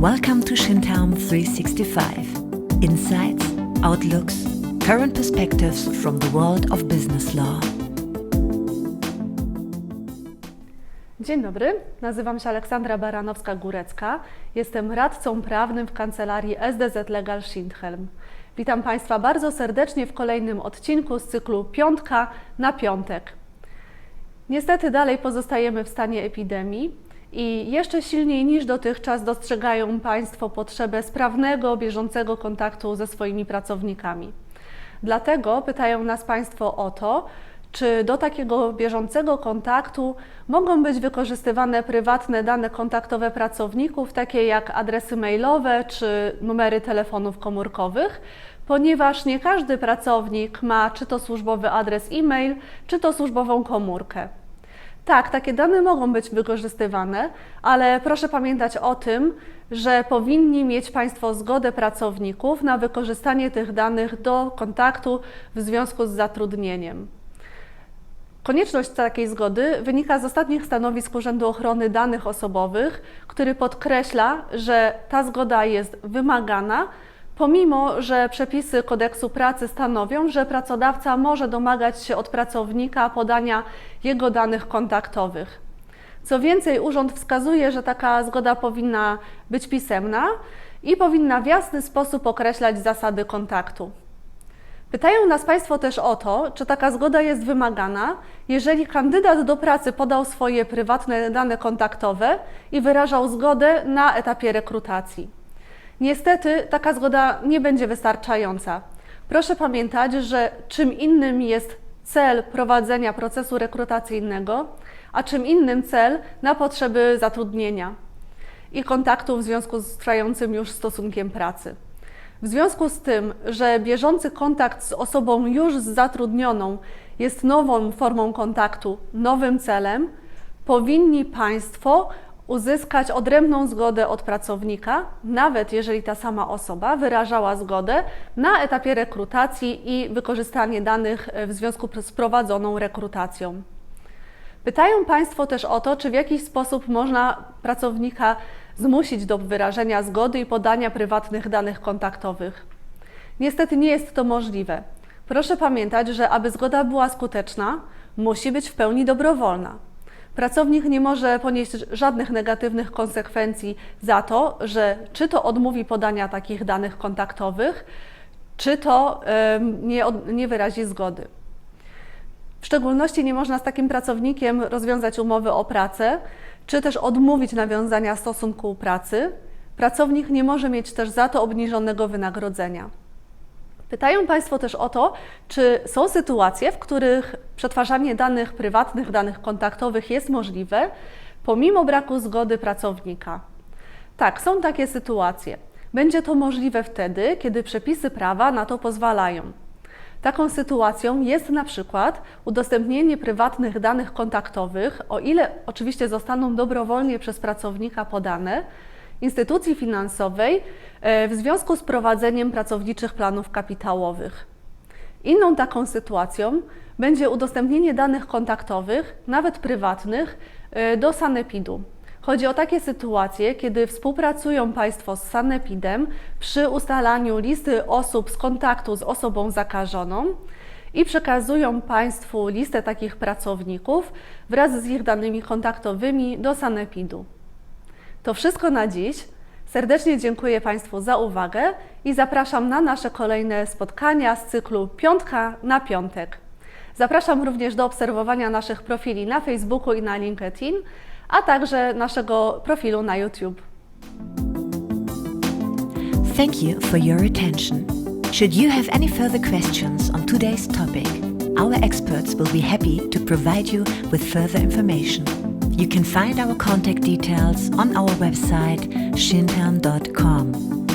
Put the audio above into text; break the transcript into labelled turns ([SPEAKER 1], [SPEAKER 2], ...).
[SPEAKER 1] Welcome to Shintown 365. Insights, outlooks, current perspectives from the world of business law.
[SPEAKER 2] Dzień dobry, nazywam się Aleksandra Baranowska-Górecka. Jestem radcą prawnym w kancelarii SDZ Legal Schindhelm. Witam Państwa bardzo serdecznie w kolejnym odcinku z cyklu Piątka na Piątek. Niestety dalej pozostajemy w stanie epidemii i jeszcze silniej niż dotychczas dostrzegają Państwo potrzebę sprawnego, bieżącego kontaktu ze swoimi pracownikami. Dlatego pytają nas Państwo o to, czy do takiego bieżącego kontaktu mogą być wykorzystywane prywatne dane kontaktowe pracowników, takie jak adresy mailowe czy numery telefonów komórkowych, ponieważ nie każdy pracownik ma czy to służbowy adres e-mail, czy to służbową komórkę. Tak, takie dane mogą być wykorzystywane, ale proszę pamiętać o tym, że powinni mieć Państwo zgodę pracowników na wykorzystanie tych danych do kontaktu w związku z zatrudnieniem. Konieczność takiej zgody wynika z ostatnich stanowisk Urzędu Ochrony Danych Osobowych, który podkreśla, że ta zgoda jest wymagana, pomimo że przepisy kodeksu pracy stanowią, że pracodawca może domagać się od pracownika podania jego danych kontaktowych. Co więcej, urząd wskazuje, że taka zgoda powinna być pisemna i powinna w jasny sposób określać zasady kontaktu. Pytają nas Państwo też o to, czy taka zgoda jest wymagana, jeżeli kandydat do pracy podał swoje prywatne dane kontaktowe i wyrażał zgodę na etapie rekrutacji. Niestety taka zgoda nie będzie wystarczająca. Proszę pamiętać, że czym innym jest cel prowadzenia procesu rekrutacyjnego, a czym innym cel na potrzeby zatrudnienia i kontaktu w związku z trwającym już stosunkiem pracy. W związku z tym, że bieżący kontakt z osobą już zatrudnioną jest nową formą kontaktu, nowym celem, powinni Państwo uzyskać odrębną zgodę od pracownika, nawet jeżeli ta sama osoba wyrażała zgodę na etapie rekrutacji i wykorzystanie danych w związku z prowadzoną rekrutacją. Pytają Państwo też o to, czy w jakiś sposób można pracownika zmusić do wyrażenia zgody i podania prywatnych danych kontaktowych. Niestety nie jest to możliwe. Proszę pamiętać, że aby zgoda była skuteczna, musi być w pełni dobrowolna. Pracownik nie może ponieść żadnych negatywnych konsekwencji za to, że czy to odmówi podania takich danych kontaktowych, czy to nie, nie wyrazi zgody. W szczególności nie można z takim pracownikiem rozwiązać umowy o pracę, czy też odmówić nawiązania stosunku pracy. Pracownik nie może mieć też za to obniżonego wynagrodzenia. Pytają Państwo też o to, czy są sytuacje, w których przetwarzanie danych prywatnych, danych kontaktowych jest możliwe, pomimo braku zgody pracownika. Tak, są takie sytuacje. Będzie to możliwe wtedy, kiedy przepisy prawa na to pozwalają. Taką sytuacją jest na przykład udostępnienie prywatnych danych kontaktowych, o ile oczywiście zostaną dobrowolnie przez pracownika podane, instytucji finansowej e, w związku z prowadzeniem pracowniczych planów kapitałowych. Inną taką sytuacją będzie udostępnienie danych kontaktowych, nawet prywatnych, e, do sanepidu. Chodzi o takie sytuacje, kiedy współpracują Państwo z Sanepidem przy ustalaniu listy osób z kontaktu z osobą zakażoną i przekazują Państwu listę takich pracowników wraz z ich danymi kontaktowymi do Sanepidu. To wszystko na dziś. Serdecznie dziękuję Państwu za uwagę i zapraszam na nasze kolejne spotkania z cyklu Piątka na Piątek. Zapraszam również do obserwowania naszych profili na Facebooku i na LinkedIn, a także naszego profilu na YouTube.
[SPEAKER 1] Thank you for your attention. Should you have any further questions on today's topic, our experts will be happy to provide you with further information. You can find our contact details on our website shintown.com.